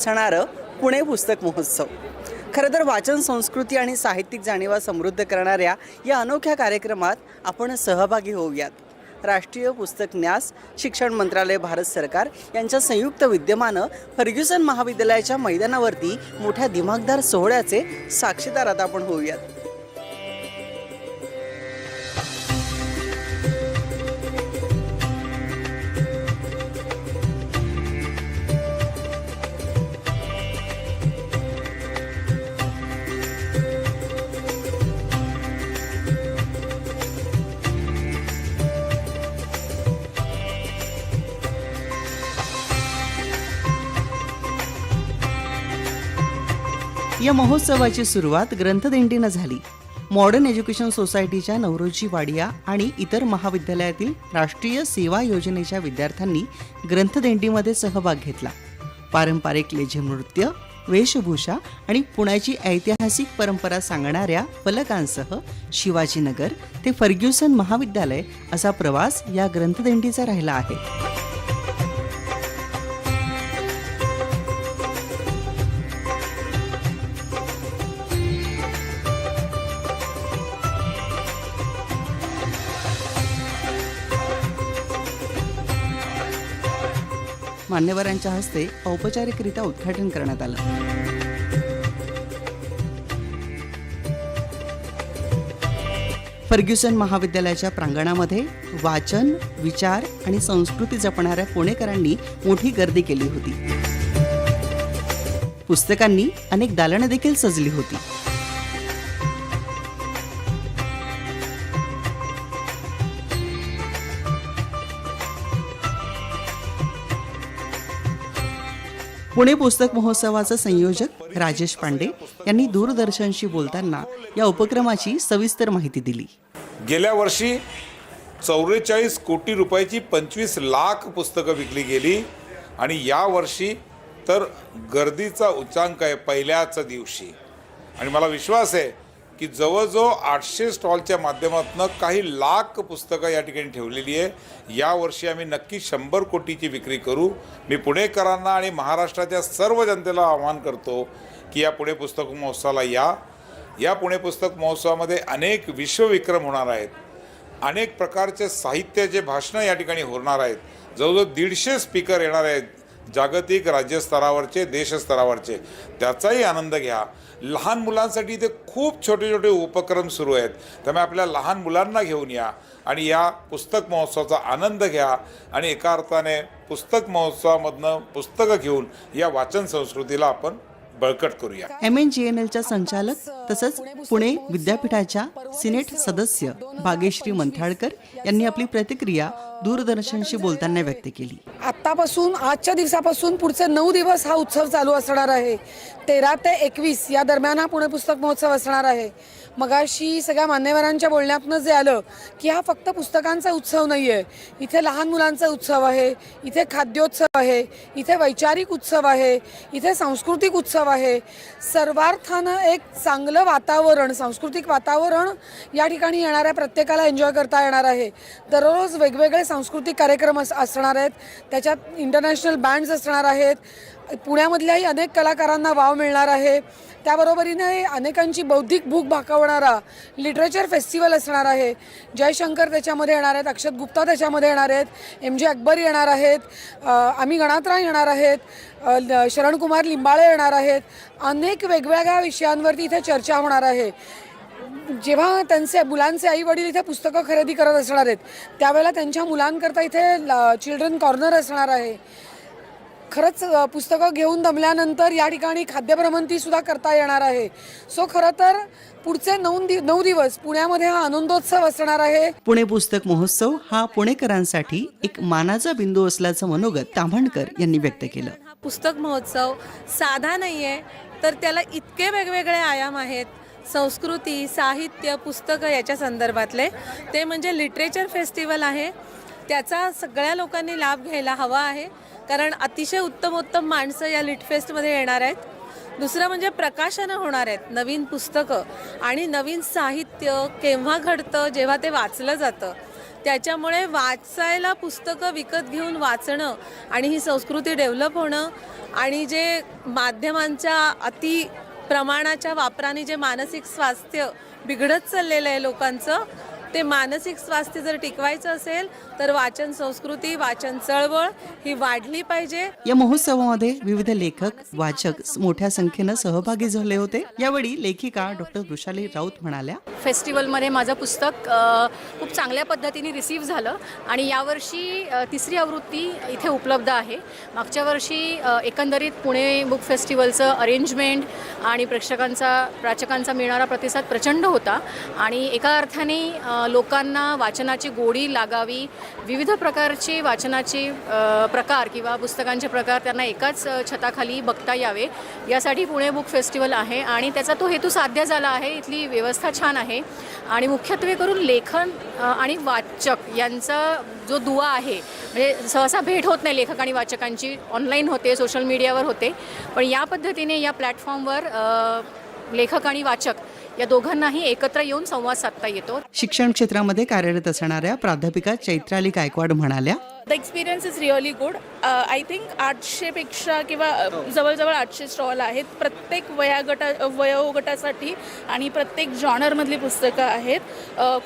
असणारं पुणे पुस्तक महोत्सव. खरं तर वाचन संस्कृती आणि साहित्यिक जाणीवा समृद्ध करणाऱ्या या अनोख्या कार्यक्रमात आपण सहभागी होऊयात. राष्ट्रीय पुस्तक न्यास शिक्षण मंत्रालय भारत सरकार यांच्या संयुक्त विद्यमानं फर्ग्युसन महाविद्यालयाच्या मैदानावरती मोठ्या दिमागदार सोहळ्याचे साक्षीदार आता आपण होऊयात. या महोत्सवाची सुरुवात ग्रंथदिंडीनं झाली. मॉडर्न एज्युकेशन सोसायटीच्या नवरोजी वाडिया आणि इतर महाविद्यालयातील राष्ट्रीय सेवा योजनेच्या विद्यार्थ्यांनी ग्रंथदिंडीमध्ये सहभाग घेतला. पारंपरिक लेझिम नृत्य वेशभूषा आणि पुण्याची ऐतिहासिक परंपरा सांगणाऱ्या फलकांसह शिवाजीनगर ते फर्ग्युसन महाविद्यालय असा प्रवास या ग्रंथदिंडीचा राहिला आहे. मान्यवरांच्या हस्ते औपचारिकरित्या उद्घाटन करण्यात आलं. फर्ग्युसन महाविद्यालयाच्या प्रांगणामध्ये वाचन विचार आणि संस्कृती जपणाऱ्या पुणेकरांनी मोठी गर्दी केली होती. पुस्तकांनी अनेक दालनं देखील सजली होती. पुणे पुस्तक महोत्सवाचा संयोजक राजेश पांडे यांनी दूरदर्शनशी बोलताना या उपक्रमाची सविस्तर माहिती दिली. गेल्या वर्षी चौवेचाळीस कोटी रुपयाची पंचवीस लाख पुस्तकं विकली गेली आणि या वर्षी तर गर्दीचा उच्चांक आहे पहिल्याच दिवशी. आणि मला विश्वास आहे की जवळजवळ आठशे स्टॉलच्या माध्यमातून काही लाख पुस्तकं या ठिकाणी ठेवलेली आहे. यावर्षी आम्ही नक्की शंभर कोटीची विक्री करू. मी पुणेकरांना आणि महाराष्ट्राच्या सर्व जनतेला आवाहन करतो की या पुणे पुस्तक महोत्सवाला या. या पुणे पुस्तक महोत्सवामध्ये अनेक विश्वविक्रम होणार आहेत. अनेक प्रकारचे साहित्याचे भाषणं या ठिकाणी होणार आहेत. जवळजवळ दीडशे स्पीकर येणार आहेत जागतिक राज्यस्तरावरचे देशस्तरावरचे. त्याचाही आनंद घ्या. लहान मुलांसाठी इथे खूप छोटे छोटे उपक्रम सुरू आहेत. त्यामुळे आपल्या लहान मुलांना घेऊन या आणि या पुस्तक महोत्सवाचा आनंद घ्या आणि एका अर्थाने पुस्तक महोत्सवामधनं पुस्तकं घेऊन या वाचन संस्कृतीला आपण बळकट करूया. एम एन जी एन एलच्या संचालक तसंच पुणे विद्यापीठाच्या सिनेट सदस्य भाग्यश्री मंथाळकर यांनी आपली प्रतिक्रिया दूरदर्शनशी बोलताना व्यक्त केली. आत्तापासून आजच्या दिवसापासून पुढचे नऊ दिवस हा उत्सव चालू असणार आहे. तेरा ते एकवीस या दरम्यान हा पुणे पुस्तक महोत्सव असणार आहे. मगाशी सगळ्या मान्यवरांच्या बोलण्यातनं जे आलं की हा फक्त पुस्तकांचा उत्सव नाही आहे इथे लहान मुलांचा उत्सव आहे इथे खाद्योत्सव आहे इथे वैचारिक उत्सव आहे इथे सांस्कृतिक उत्सव आहे. सर्वार्थानं एक चांगलं वातावरण सांस्कृतिक वातावरण या ठिकाणी येणाऱ्या प्रत्येकाला एन्जॉय करता येणार आहे. दररोज वेगवेगळे सांस्कृतिक कार्यक्रम अस असणार आहेत. त्याच्यात इंटरनॅशनल बँड्स असणार आहेत. पुण्यामधल्याही अनेक कलाकारांना वाव मिळणार आहे. त्याबरोबरीने अनेकांची बौद्धिक भूक भाकवणारा लिटरेचर फेस्टिवल असणार आहे. जयशंकर त्याच्यामध्ये येणार आहेत अक्षत गुप्ता त्याच्यामध्ये येणार आहेत एम जे अकबर येणार आहेत आम्ही गणात्राय येणार आहेत ल- शरणकुमार लिंबाळे येणार आहेत. अनेक वेगवेगळ्या विषयांवरती इथे चर्चा होणार आहे. जेव्हा त्यांचे मुलांचे आई वडील इथे पुस्तकं खरेदी करत असणार आहेत त्यावेळेला त्यांच्या मुलांकरता इथे चिल्ड्रन कॉर्नर असणार आहे. खरंच पुस्तकं घेऊन दमल्यानंतर या ठिकाणी खाद्यभ्रमंती सुद्धा करता येणार आहे. सो खरं तर पुढचे नऊ दि नऊ दिवस पुण्यामध्ये हा आनंदोत्सव असणार आहे. पुणे पुस्तक महोत्सव हा पुणेकरांसाठी एक मानाचा बिंदू असल्याचं मनोगत ताम्हणकर यांनी व्यक्त केलं. हा पुस्तक महोत्सव साधा नाही आहे तर त्याला इतके वेगवेगळे आयाम आहेत. संस्कृती साहित्य पुस्तकं याच्या संदर्भातले. ते म्हणजे लिटरेचर फेस्टिवल आहे. त्याचा सगळ्या लोकांनी लाभ घ्यायला हवा आहे. कारण अतिशय उत्तम उत्तम माणसं या लिटफेस्टमध्ये येणार आहेत. दुसरं म्हणजे प्रकाशनं होणार आहेत नवीन पुस्तकं आणि नवीन साहित्य केव्हा घडतं जेव्हा ते वाचलं जातं. त्याच्यामुळे वाचायला पुस्तकं विकत घेऊन वाचणं आणि ही संस्कृती डेव्हलप होणं आणि जे माध्यमांच्या अति प्रमाणाच्या वापराने जे मानसिक स्वास्थ्य बिघडत चाललेलं आहे लोकांचं ते मानसिक स्वास्थ्य जर टिकवायचं असेल तर वाचन संस्कृती वाचन चळवळ ही वाढली पाहिजे. या महोत्सवामध्ये विविध लेखक वाचक मोठ्या संख्येनं सहभागी झाले होते. यावेळी लेखिका डॉक्टर वृषाली राऊत म्हणाल्या फेस्टिवलमध्ये माझं पुस्तक खूप चांगल्या पद्धतीने रिसीव्ह झालं आणि यावर्षी तिसरी आवृत्ती इथे उपलब्ध आहे. मागच्या वर्षी एकंदरीत पुणे बुक फेस्टिवलचं अरेंजमेंट आणि प्रेक्षकांचा वाचकांचा मिळणारा प्रतिसाद प्रचंड होता आणि एका अर्थाने लोकांना वाचनाची गोडी लागावी. विविध प्रकारचे वाचनाचे प्रकार किंवा पुस्तकांचे प्रकार त्यांना एकाच छताखाली बघता यावे. यासाठी पुणे बुक फेस्टिवल आहे आणि त्याचा तो हेतू साध्य झाला आहे. इथली व्यवस्था छान आहे. आणि मुख्यत्वे करून लेखन आणि वाचक यांचा जो दुवा आहे म्हणजे सहसा भेट होत नाही लेखक आणि वाचकांची. ऑनलाईन होते सोशल मीडियावर होते. पण या पद्धतीने या प्लॅटफॉर्मवर लेखक आणि वाचक या दोघांनाही एकत्र येऊन संवाद साधता येतो. शिक्षण क्षेत्रामध्ये कार्यरत असणाऱ्या प्राध्यापिका चैत्राली गायकवाड म्हणाल्या the experience is really good. I think आठशेपेक्षा किंवा अ, जवळजवळ आठशे स्टॉल आहेत. प्रत्येक वयागटा वयोगटासाठी आणि प्रत्येक जॉनरमधली पुस्तकं आहेत.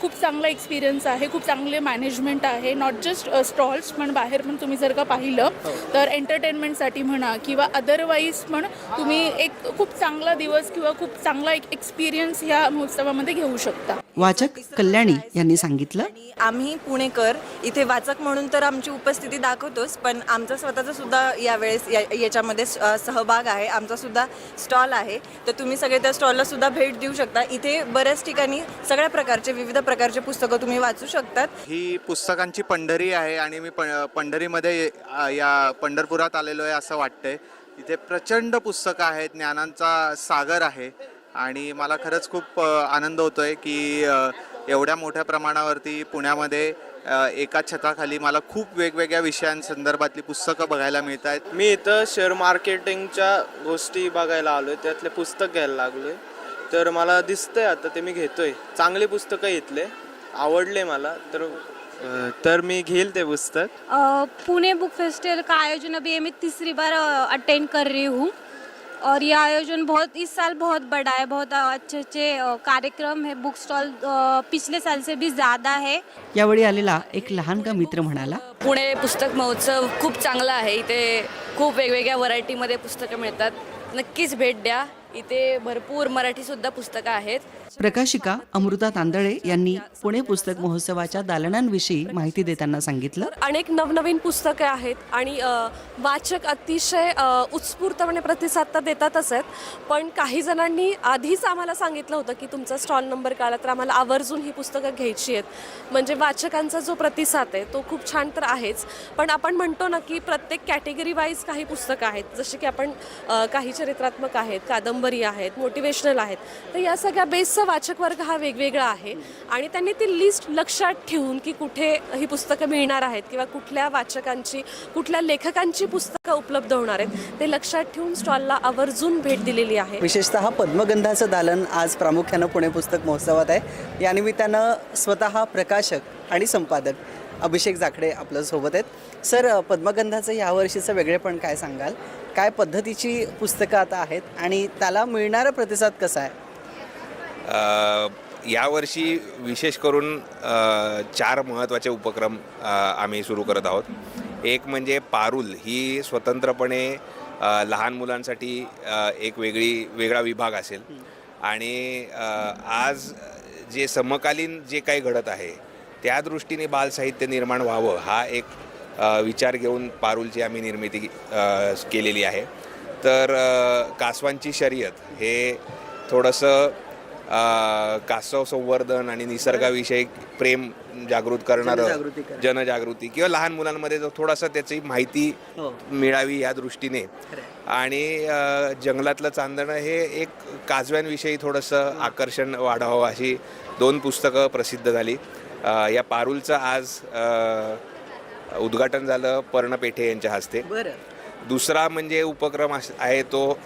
खूप चांगला एक्सपिरियन्स आहे. खूप चांगले मॅनेजमेंट आहे. नॉट जस्ट स्टॉल्स पण बाहेर पण तुम्ही जर का पाहिलं तर एंटरटेनमेंटसाठी म्हणा किंवा अदरवाईज पण तुम्ही एक खूप चांगला दिवस किंवा खूप चांगला एक एक्सपिरियन्स ह्या महोत्सवामध्ये घेऊ शकता. वाचक कल्याणी यांनी सांगितलं. आम्ही पुणेकर इथे वाचक म्हणून तर आमची उपस्थिती दाखवतोच पण आमचा स्वतःचा सुद्धा यावेळेस या याच्यामध्ये सहभाग आहे आमचा सुद्धा स्टॉल आहे. तर तुम्ही सगळे त्या स्टॉलला सुद्धा भेट देऊ शकता. इथे बऱ्याच ठिकाणी सगळ्या प्रकारचे विविध प्रकारचे पुस्तकं तुम्ही वाचू शकतात. ही पुस्तकांची पंढरी आहे आणि मी प पंढरीमध्ये या पंढरपुरात आलेलो आहे असं वाटतंय. इथे प्रचंड पुस्तकं आहेत ज्ञानांचा सागर आहे. आणि मला खरंच खूप आनंद होतोय की अ, एवढ्या मोठ्या प्रमाणावरती पुण्यामध्ये एका छताखाली मला खूप वेगवेगळ्या विषयांसंदर्भातली पुस्तकं बघायला मिळत आहेत मी इथं शेअर मार्केटिंगच्या गोष्टी बघायला आलो आहे त्यातले पुस्तक घ्यायला लागलो आहे तर मला दिसतंय आता ते मी घेतोय. चांगली पुस्तकं इथले आवडले मला तर तर मी घेईल ते पुस्तक. पुणे बुक फेस्टिवल का आयोजन अभी मैं तीसरी बार अटेंड कर रही हूँ. और ये आयोजन बहुत इस साल बहुत बड़ा है बहुत अच्छे अच्छे कार्यक्रम है बुक स्टॉल पिछले साल से भी ज़्यादा है। यावेळी आलेला एक लहान का मित्र म्हणाला पुणे पुस्तक महोत्सव खूप चांगला आहे इथे खूप वेगवेगळ्या व्हरायटीमध्ये पुस्तकं मिळतात. नक्कीच भेट द्या इथे भरपूर मराठीसुद्धा पुस्तकं आहेत. प्रकाशिका अमृता तांदळे यांनी पुणे पुस्तक महोत्सवाच्या दालनांविषयी माहिती देताना सांगितलं. अनेक नवनवीन पुस्तके आहेत आणि वाचक अतिशय उत्स्फूर्तपणे प्रतिसाद तर देतातच आहेत. पण काही जणांनी आधीच आम्हाला सांगितलं होतं की तुमचा स्टॉल नंबर काढला तर आम्हाला आवर्जून ही पुस्तकं घ्यायची आहेत. म्हणजे वाचकांचा जो प्रतिसाद आहे तो खूप छान तर आहेच. पण आपण म्हणतो ना की प्रत्येक कॅटेगरी वाईज काही पुस्तकं आहेत. जसे की आपण काही चरित्रात्मक आहेत कादंबरी आहेत मोटिवेशनल आहेत. तर या सगळ्या बेसचा वाचक वर्ग हा वेगवेगळा आहे. आणि त्यांनी ती लिस्ट लक्षात ठेवून की कुठे ही पुस्तकं मिळणार आहेत किंवा कुठल्या वाचकांची कुठल्या लेखकांची पुस्तकं उपलब्ध होणार आहेत ते लक्षात ठेवून स्टॉलला आवर्जून भेट दिलेली आहे. विशेषतः पद्मगंधाचं दालन आज प्रामुख्यानं पुणे पुस्तक महोत्सवात आहे. या निमित्तानं स्वतः प्रकाशक आणि संपादक अभिषेक जाखडे आपल्यासोबत आहेत. सर पद्मगंधाचं यावर्षीचं वेगळेपण काय सांगाल? काय पद्धतीची पुस्तकं आता आहेत आणि त्याला मिळणारा प्रतिसाद कसा आहे? यावर्षी विशेष करून चार महत्त्वाचे उपक्रम आम्ही सुरू करत आहोत. एक म्हणजे पारुल ही स्वतंत्रपणे लहान मुलांसाठी एक वेगळी वेगळा विभाग असेल. आणि आज जे समकालीन जे काही घडत आहे त्या दृष्टीने बालसाहित्य निर्माण व्हावं हा एक विचार घेऊन पारुलची आम्ही निर्मिती केलेली आहे. तर कासवांची शर्यत हे थोडंसं कासव संवर्धन आणि निसर्गाविषयी प्रेम जागृत करणारं जनजागृती किंवा लहान मुलांमध्ये जो थोडासा त्याची माहिती हो. मिळावी या दृष्टीने. आणि अ, जंगलातलं चांदणं हे एक काजव्यांविषयी थोडंसं आकर्षण वाढावं अशी दोन पुस्तकं प्रसिद्ध झाली. अ, या पारुलचं आज अ, उद्घाटन झालं पर्ण पेठे यांच्या हस्ते. बरं. दुसरा म्हणजे उपक्रम अस- आहे तो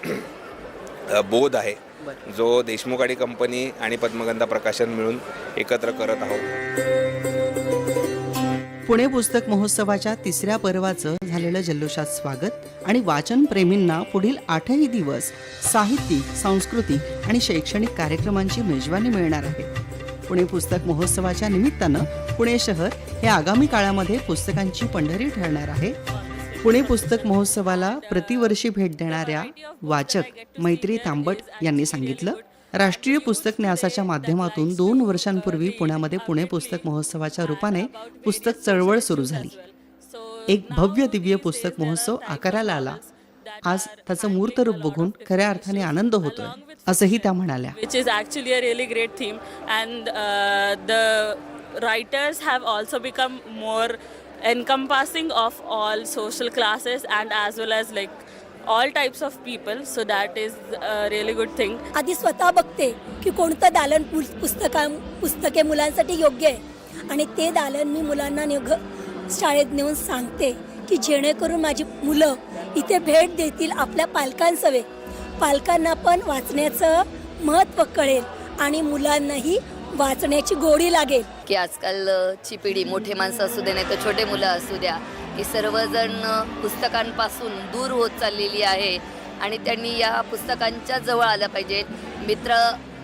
अ, बोध आहे. जो देशमुख आणि कंपनी आणि पद्मगंधा प्रकाशन मिळून एकत्र करत आहोत. पुणे पुस्तक महोत्सवाच्या तिसऱ्या पर्वाचं झालेलं जल्लोषात स्वागत आणि वाचन प्रेमींना पुढील आठही दिवस साहित्यिक सांस्कृतिक आणि शैक्षणिक कार्यक्रमांची मेजवानी मिळणार आहे. पुणे पुस्तक महोत्सवाच्या निमित्तानं पुणे शहर हे आगामी काळामध्ये पुस्तकांची पंढरी ठरणार आहे. पुणे पुस्तक महोत्सवाला प्रतिवर्षी भेट देणाऱ्या वाचक मैत्री तांबट यांनी सांगितलं राष्ट्रीय पुस्तक न्यासाच्या माध्यमातून दोन वर्षांपूर्वी पुण्यामध्ये पुणे पुस्तक महोत्सवाच्या रूपाने पुस्तक चळवळ सुरू झाली. एक भव्य दिव्य पुस्तक महोत्सव आकाराला आला. आज त्याचं मूर्त रूप बघून खऱ्या अर्थाने आनंद होतोय असंही त्या म्हणाल्या. Which is actually a really great theme and the writers have also become more encompassing of all social classes and as well as like all types of people so that is really good thing आधी स्वतः बघते की कोणतं दालन पुस- पुस्तका पुस्तके मुलांसाठी योग्य आहे. आणि ते दालन मी मुलांना निघ शाळेत नेऊन सांगते की जेणेकरून माझी मुलं इथे भेट देतील आपल्या पालकांसवे. पालकांना पण वाचण्याचं महत्त्व कळेल आणि मुलांनाही वाचण्याची गोडी लागेल. की आजकालची पिढी मोठे माणसं असू दे नाही तर छोटे मुलं असू द्या की सर्वजण पुस्तकांपासून दूर होत चाललेली आहे आणि त्यांनी या पुस्तकांच्या जवळ आलं पाहिजे. मित्र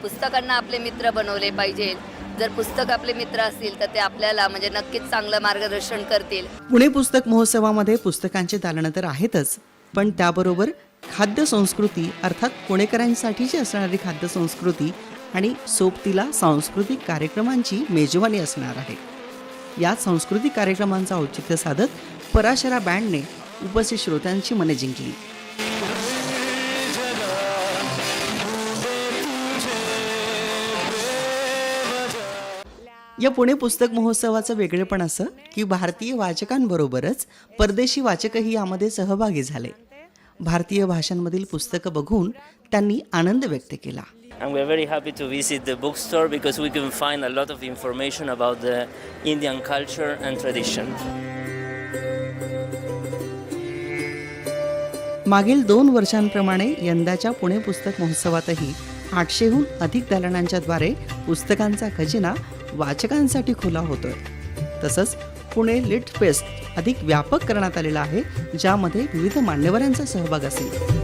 पुस्तकांना आपले मित्र बनवले पाहिजे. जर पुस्तक आपले मित्र असतील तर ते आपल्याला म्हणजे नक्कीच चांगलं मार्गदर्शन करतील. पुणे पुस्तक महोत्सवामध्ये पुस्तकांची दालनं तर आहेतच पण त्याबरोबर खाद्य संस्कृती अर्थात पुणेकरांसाठीची असणारी खाद्य संस्कृती आणि सोबतीला सांस्कृतिक कार्यक्रमांची मेजवानी असणार आहे. या सांस्कृतिक कार्यक्रमांचं औचित्य साधत पराशरा बँडने उपस्थित श्रोत्यांची मने जिंकली. या पुणे पुस्तक महोत्सवाचं वेगळेपण असं की भारतीय वाचकांबरोबरच परदेशी वाचकही यामध्ये सहभागी झाले. भारतीय भाषांमधील पुस्तकं बघून त्यांनी आनंद व्यक्त केला. And we're very happy to visit the bookstore because we can find a lot of information about the Indian culture and tradition. मागील दोन वर्षांप्रमाणे यंदाच्या पुणे पुस्तक महोत्सवातही आठशेहून अधिक दालनांच्या द्वारे पुस्तकांचा खजिना वाचकांसाठी खुला होतोय तसंच पुणे लिट फेस्ट अधिक व्यापक करण्यात आलेला आहे ज्यामध्ये विविध मान्यवरांचा सहभाग असेल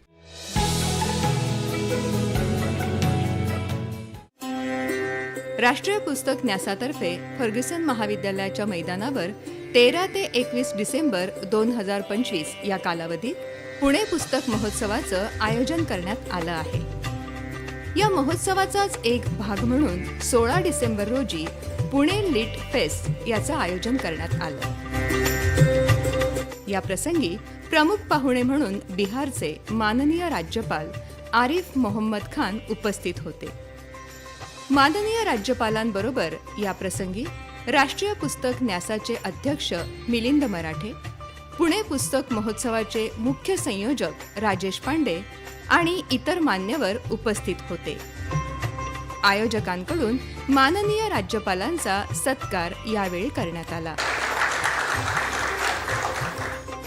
राष्ट्रीय पुस्तक न्यासातर्फे फर्ग्युसन महाविद्यालयाच्या मैदानावर तेरा ते एकवीस डिसेंबर दोन हजार पंचवीस या कालावधीत पुणे पुस्तक महोत्सवाचं आयोजन करण्यात आलं आहे. या महोत्सवाचाच एक भाग म्हणून सोळा डिसेंबर रोजी पुणे लिट फेस्ट याचं आयोजन करण्यात आलं. या प्रसंगी प्रमुख पाहुणे म्हणून बिहारचे माननीय राज्यपाल आरिफ मोहम्मद खान उपस्थित होते. माननीय राज्यपालांबरोबर या प्रसंगी राष्ट्रीय पुस्तक न्यासाचे अध्यक्ष मिलिंद मराठे पुणे पुस्तक महोत्सवाचे मुख्य संयोजक राजेश पांडे आणि इतर मान्यवर उपस्थित होते. आयोजकांकडून माननीय राज्यपालांचा सत्कार यावेळी करण्यात आला.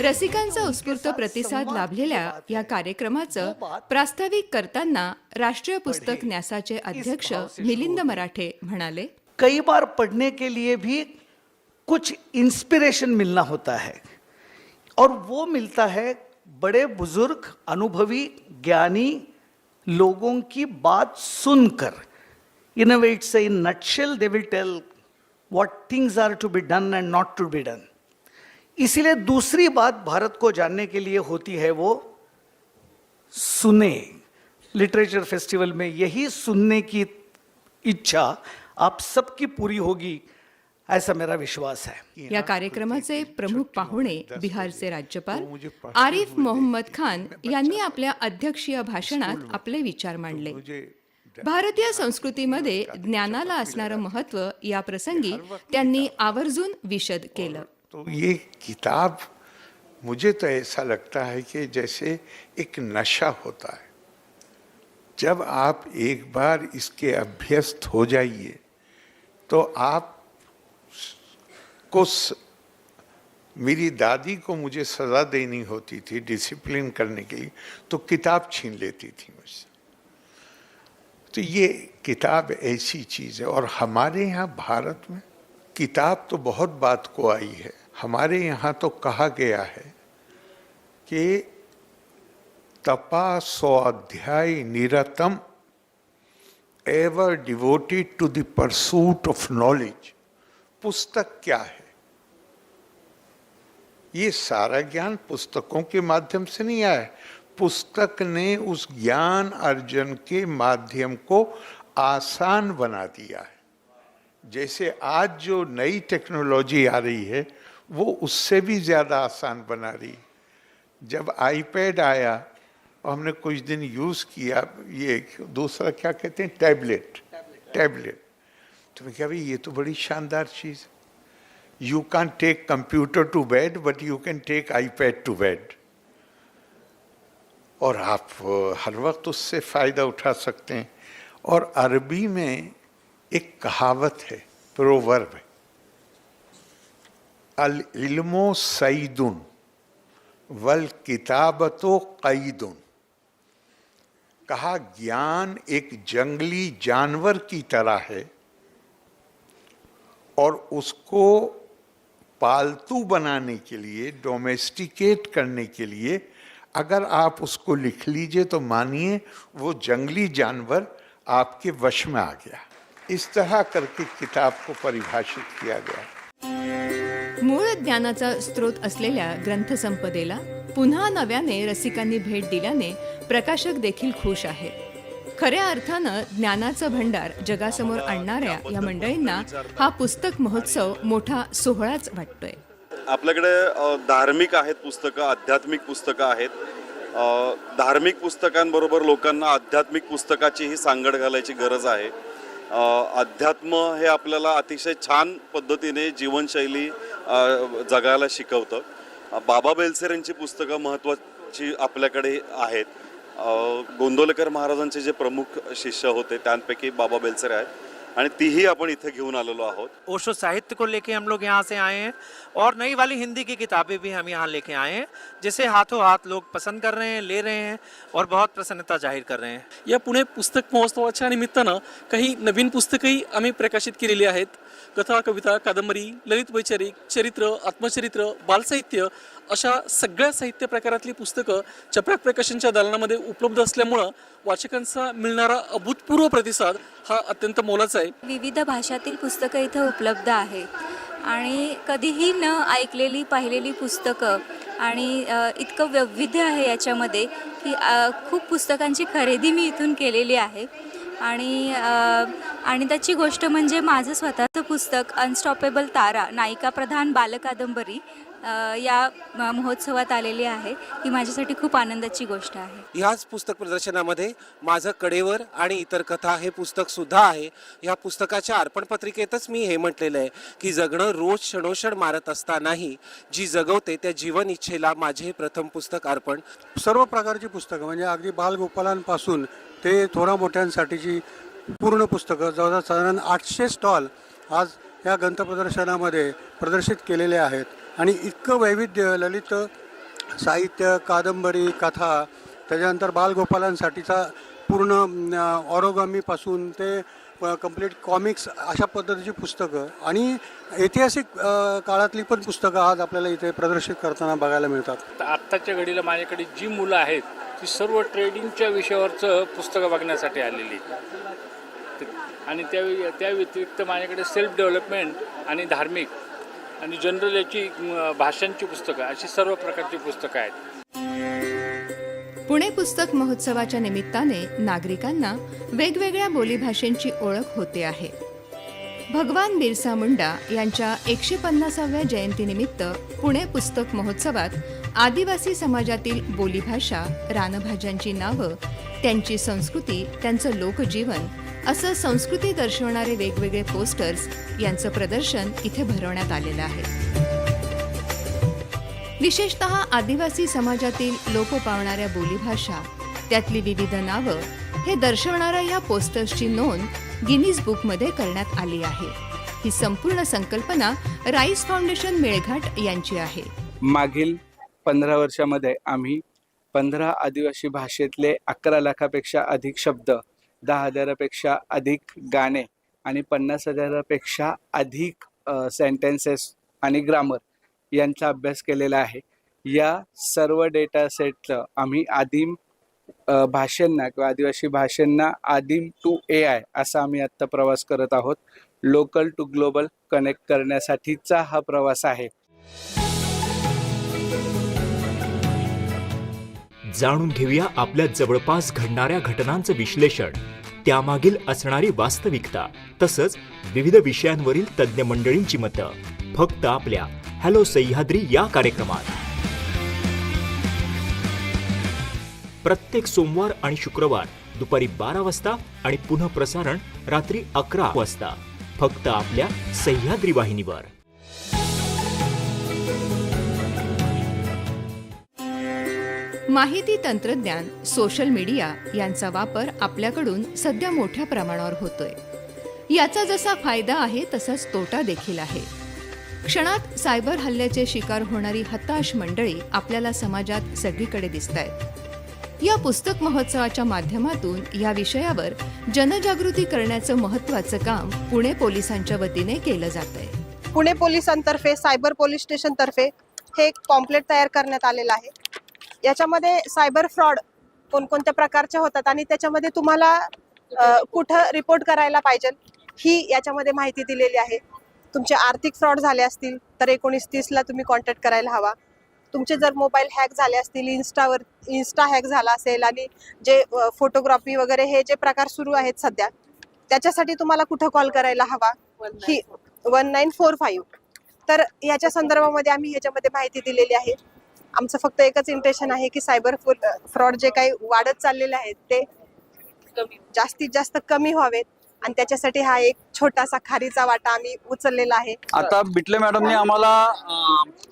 रसिकांचा उत्स्फूर्त प्रतिसाद लाभलेल्या या कार्यक्रमाचं प्रास्ताविक करताना राष्ट्रीय पुस्तक न्यासाचे अध्यक्ष मिलिंद मराठे म्हणाले कई बार पढ़ने के लिए भी कुछ इंस्पिरेशन मिलना होता है। और वो मिलता है बड़े बुजुर्ग अनुभवी ज्ञानी लोगों की बात सुनकर। In a way it's in nutshell they will tell what things are to be done and not to be done इसलिए दूसरी बात भारत को जानने के लिए होती है वो सुने लिटरेचर फेस्टिवल में यही सुनने की इच्छा आप सबकी पूरी होगी ऐसा मेरा विश्वास है। या कार्यक्रमाचे प्रमुख पाहुणे बिहारचे राज्यपाल आरिफ मोहम्मद खान यांनी आपल्या अध्यक्षीय भाषणात आपले विचार मांडले। भारतीय संस्कृतीमध्ये ज्ञानाला असणारं महत्त्व या प्रसंगी त्यांनी आवर्जून विशद केलं। तो ये किताब, मुझे तो ऐसा लगता है कि जैसे एक नशा होता है। जब आप एक बार इसके अभ्यस्त हो जाइए तो आप को मेरी दादी को मुझे सज़ा देनी होती थी डिसिप्लिन करने के लिए तो किताब छीन लेती थी मुझसे। तो ये किताब ऐसी चीज़ है, और हमारे यहाँ भारत में किताब तो बहुत बात को आई है। हमारे यहाँ तो कहा गया है कि तपा स्वाध्याय निरतम ever devoted to the pursuit of knowledge पुस्तक क्या है? ये सारा ज्ञान पुस्तकों के माध्यम से नहीं आया पुस्तक ने उस ज्ञान अर्जन के माध्यम को आसान बना दिया है। जैसे आज जो नई टेक्नोलॉजी आ रही है वो उससे भी ज़्यादा आसान बना रही। जब आईपैड आया और हमने कुछ दिन यूज़ किया ये दूसरा क्या कहते हैं? टैबलेट टैबलेट तो मैं क्या भाई ये तो बड़ी शानदार चीज़ है। You can take computer to bed but you can take iPad to bed और आप हर वक्त उससे फ़ायदा उठा सकते हैं। और अरबी में एक कहावत है प्रोवर्ब है। अल इल्मो सईदुन वल किताबतो कैदुन कहा, ज्ञान एक जंगली जानवर की तरह है और उसको पालतू बनाने के लिए डोमेस्टिकेट करने के लिए, अगर आप उसको लिख लीजिए तो मानिए, वो जंगली जानवर आपके वश में आ गया। इस तरह करके किताब को परिभाषित किया गया। मूळ ज्ञानाचा स्रोत असलेल्या ग्रंथसंपदेला पुन्हा नव्याने रसिकांनी भेट दिल्याने प्रकाशक देखील खुश आहेत. खऱ्या अर्थानं ज्ञानाचं भंडार जगासमोर आणणाऱ्या या मंडळींना हा पुस्तक महोत्सव मोठा सोहळाच वाटतोय. आपल्याकडे धार्मिक आहेत पुस्तकं आध्यात्मिक पुस्तकं आहेत. धार्मिक पुस्तकांबरोबर लोकांना आध्यात्मिक पुस्तकाचीही सांगड घालायची गरज आहे. अध्यात्म हे आपल्याला अतिशय छान पद्धतीने जीवनशैली जगायला शिकवतं. बाबा बेलसेरांची पुस्तकं महत्त्वाची आपल्याकडे आहेत. अ, गोंदवलेकर महाराजांचे जे प्रमुख शिष्य होते त्यांपैकी बाबा बेलसेर आहेत. आणि तीही आपण इथे घेऊन आलेलो आहोत. ओशो साहित्य को लेके हम लोग यहाँ से आए हैं और नई वाली हिंदी की किताबें भी हम यहाँ लेके आए हैं जिसे हाथों हाथ लोग पसंद कर रहे हैं ले रहे हैं और बहुत प्रसन्नता ज़ाहिर कर रहे हैं। या पुणे पुस्तक महोत्सवाच्या निमित्तानं काही नवीन पुस्तकंही आम्ही प्रकाशित केलेली आहेत. कथा कविता कादंबरी ललित वैचारिक चरित्र आत्मचरित्र बालसाहित्य अशा सगळ्या साहित्य प्रकारातली पुस्तकं चपराक प्रकाशनच्या दालनामध्ये उपलब्ध असल्यामुळं वाचकांचा मिळणारा अभूतपूर्व प्रतिसाद हा अत्यंत मोलाचा आहे. विविध भाषातील पुस्तकं इथं उपलब्ध आहेत. आणि कधीही न ऐकलेली पाहिलेली पुस्तकं आणि इतकं वैविध्य आहे याच्यामध्ये की खूप पुस्तकांची खरेदी मी इथून केलेली आहे. आणि आणि त्याची गोष्ट म्हणजे माझं स्वतःचं पुस्तक अनस्टॉपेबल तारा नायिका प्रधान बालकादंबरी या महोत्सवात आलेली आहे. ही माझ्यासाठी खूप आनंदाची गोष्ट आहे. ह्याच पुस्तक प्रदर्शनामध्ये माझं कडेवर आणि इतर कथा हे पुस्तक सुद्धा आहे. या पुस्तकाच्या अर्पण पत्रिकेतच मी हे म्हटलेलं आहे की जगणं रोज क्षणोक्षण मारत असतानाही जी जगवते त्या जीवन इच्छेला माझे हे प्रथम पुस्तक अर्पण. सर्व प्रकारची पुस्तकं म्हणजे अगदी बालगोपालांपासून ते थोरा मोठ्यांसाठीची पूर्ण पुस्तकं जवळजवळ साधारण आठशे स्टॉल आज या ग्रंथ प्रदर्शनामध्ये प्रदर्शित केलेले आहेत. आणि इतकं वैविध्य ललित साहित्य कादंबरी कथा त्याच्यानंतर बालगोपालांसाठीचा पूर्ण ऑरोगामीपासून ते कंप्लीट कॉमिक्स अशा पद्धतीची पुस्तकं. आणि ऐतिहासिक काळातली पण पुस्तकं आज आपल्याला इथे प्रदर्शित करताना बघायला मिळतात. आत्ताच्या घडीला माझ्याकडे जी मुलं आहेत ती सर्व ट्रेडिंगच्या विषयावरचं पुस्तकं बघण्यासाठी आलेली आणि त्या त्या व्यतिरिक्त माझ्याकडे सेल्फ डेव्हलपमेंट आणि धार्मिक आणि जनरल याची भाषांची पुस्तकं अशी सर्व प्रकारची पुस्तकं आहेत. पुणे पुस्तक महोत्सवाच्या निमित्ताने नागरिकांना वेगवेगळ्या बोलीभाषेंची ओळख होते आहे. भगवान बिरसा मुंडा यांच्या एकशे पन्नासाव्या जयंतीनिमित्त पुणे पुस्तक महोत्सवात आदिवासी समाजातील बोलीभाषा रानभाज्यांची नावं त्यांची संस्कृती त्यांचं लोकजीवन असं संस्कृती दर्शवणारे वेगवेगळे पोस्टर्स यांचं प्रदर्शन इथे भरवण्यात आलेलं आहे. विशेषतः आदिवासी समाजातील लोप पावणाऱ्या बोलीभाषा त्यातली विविध नावं हे दर्शवणाऱ्या या पोस्टर्सची नोंद गिनीज बुकमध्ये करण्यात आली आहे. ही संपूर्ण संकल्पना राईस फाउंडेशन मेळघाट यांची आहे. मागील पंधरा वर्षामध्ये आम्ही पंधरा आदिवासी भाषेतले अकरा लाखापेक्षा अधिक शब्द दहा हजारापेक्षा अधिक गाणे आणि पन्नास हजारापेक्षा अधिक सेंटेन्सेस आणि ग्रामर यांचा अभ्यास केलेला आहे. या सर्व डेटा सेटचं आम्ही आदिम भाषांना किंवा आदिवासी भाषांना आदिम टू ए आय असा आम्ही आत्ता प्रवास करत आहोत. लोकल टू ग्लोबल कनेक्ट करण्यासाठीचा हा प्रवास आहे. जाणून घेऊया आपल्या जवळपास घडणाऱ्या घटनांचं विश्लेषण. त्यामागील असणारी वास्तविकता तसंच विविध विषयांवरील तज्ज्ञ मंडळींची मतं. फक्त आपल्या हॅलो सह्याद्री या कार्यक्रमात. प्रत्येक सोमवार आणि शुक्रवार दुपारी बारा वाजता आणि पुनः प्रसारण रात्री अकरा वाजता. फक्त आपल्या सह्याद्री वाहिनीवर. माहिती तंत्रज्ञान सोशल मीडिया यांचा वापर आपल्याकडून सध्या मोठ्या प्रमाणावर होतोय. याचा जसा फायदा आहे तसाच तोटा देखील आहे. क्षणात सायबर हल्ल्याचे शिकार होणारी हताश मंडळी आपल्याला समाजात सगळीकडे दिसत आहेत या पुस्तक महोत्सवाच्या माध्यमातून या विषयावर जनजागृती करण्याचं महत्त्वाचं काम पुणे पोलिसांच्या वतीने केलं जात आहे पुणे पोलिसांतर्फे सायबर पोलीस स्टेशनतर्फे हे एक पॉम्पलेट तयार करण्यात आलेलं आहे. याच्यामध्ये सायबर फ्रॉड कोणकोणत्या प्रकारचे होतात आणि त्याच्यामध्ये तुम्हाला कुठं रिपोर्ट करायला पाहिजे ही याच्यामध्ये माहिती दिलेली आहे. तुमचे आर्थिक फ्रॉड झाले असतील तर एकोणीस तीसला तुम्ही कॉन्टॅक्ट करायला हवा. तुमचे जर मोबाईल हॅक झाले असतील इन्स्टावर इन्स्टा हॅक झाला असेल आणि जे फोटोग्राफी वगैरे हे जे प्रकार सुरू आहेत सध्या त्याच्यासाठी तुम्हाला कुठं कॉल करायला हवा? ही वन नाईन फोर फाईव्ह तर याच्या संदर्भामध्ये आम्ही ह्याच्यामध्ये माहिती दिलेली आहे. आमचं फक्त एकच इंटेन्शन आहे की सायबर फ्रॉड जे काही वाढत चाललेले आहेत ते जास्तीत जास्त कमी व्हावेत. आणि त्याच्यासाठी हा एक छोटासा खारीचा वाटा आम्ही उचललेला आहे. आता बिटले मॅडमने आम्हाला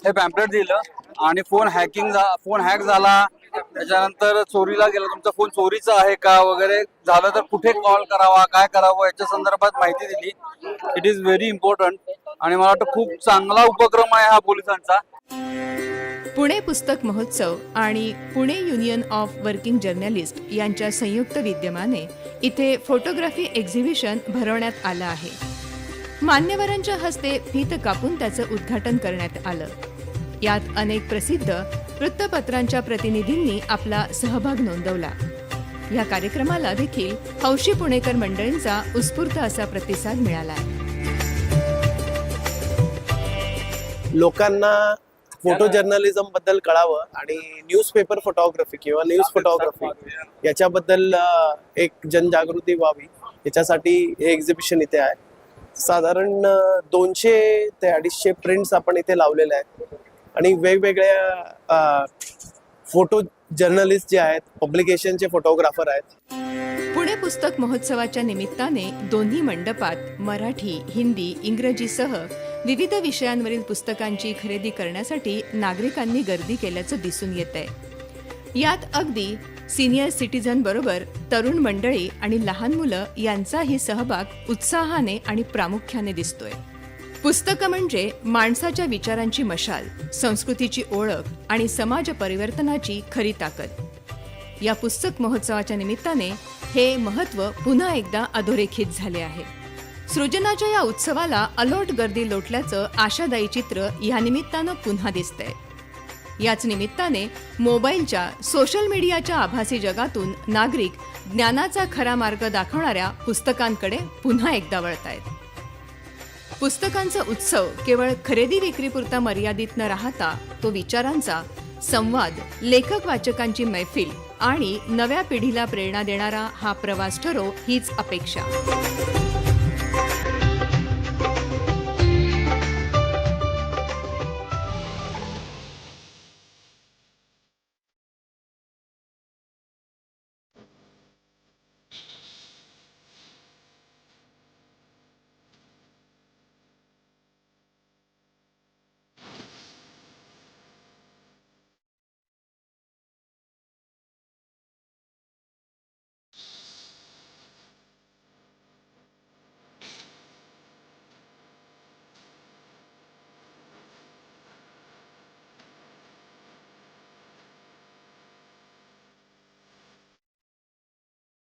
हे पॅम्पलेट दिलं आणि फोन हॅकिंग फोन हॅक झाला. त्याच्यानंतर चोरीला गेला. तुमचा फोन चोरीचा आहे का वगैरे झालं तर कुठे कॉल करावा काय करावं याच्या संदर्भात माहिती दिली. इट इज व्हेरी इम्पॉर्टंट आणि मला वाटतं खूप चांगला उपक्रम आहे हा पोलिसांचा. पुणे पुस्तक महोत्सव आणि Pune union of working journalist यांच्या संयुक्त विद्यमाने इथे फोटोग्राफी एक्झिबिशन भरवण्यात आलं आहे. मान्यवरांच्या हस्ते फीत कापून त्याचं उद्घाटन करण्यात आलं. यात अनेक प्रसिद्ध वृत्तपत्रांच्या प्रतिनिधींनी आपला सहभाग नोंदवला. या कार्यक्रमाला देखील हौशी पुणेकर मंडळींचा उत्स्फूर्त असा प्रतिसाद मिळाला. लोकांना फोटो जर्नलिझमबद्दल कळावं आणि न्यूजपेपर फोटोग्राफी किंवा न्यूज फोटोग्राफी याच्याबद्दल एक जनजागृती व्हावी याच्यासाठी हे एक्झिबिशन इथे आहे. साधारण दोनशे ते अडीचशे प्रिंट्स आपण इथे लावलेले आहेत. आणि वेगवेगळ्या फोटो जर्नलिस्ट जे आहेत पब्लिकेशनचे फोटोग्राफर आहेत. पुणे पुस्तक महोत्सवाच्या निमित्ताने दोन्ही मंडपात मराठी हिंदी इंग्रजीसह विविध विषयांवरील पुस्तकांची खरेदी करण्यासाठी नागरिकांनी गर्दी केल्याचं दिसून येत आहे. यात अगदी सिनियर सिटीझन बरोबर तरुण मंडळी आणि लहान मुलं यांचाही सहभाग उत्साहाने आणि प्रामुख्याने दिसतोय. पुस्तकं म्हणजे माणसाच्या विचारांची मशाल संस्कृतीची ओळख आणि समाज परिवर्तनाची खरी ताकद. या पुस्तक महोत्सवाच्या निमित्ताने हे महत्त्व पुन्हा एकदा अधोरेखित झाले आहे. सृजनाच्या या उत्सवाला अलोट गर्दी लोटल्याचं आशादायी चित्र या निमित्तानं पुन्हा दिसतंय. याच निमित्ताने मोबाईलच्या सोशल मीडियाच्या आभासी जगातून नागरिक ज्ञानाचा खरा मार्ग दाखवणाऱ्या पुस्तकांकडे पुन्हा एकदा वळतायत. पुस्तकांचा उत्सव केवळ खरेदी विक्रीपुरता मर्यादित न राहता तो विचारांचा संवाद लेखक वाचकांची मैफिल आणि नव्या पिढीला प्रेरणा देणारा हा प्रवास ठरो हीच अपेक्षा.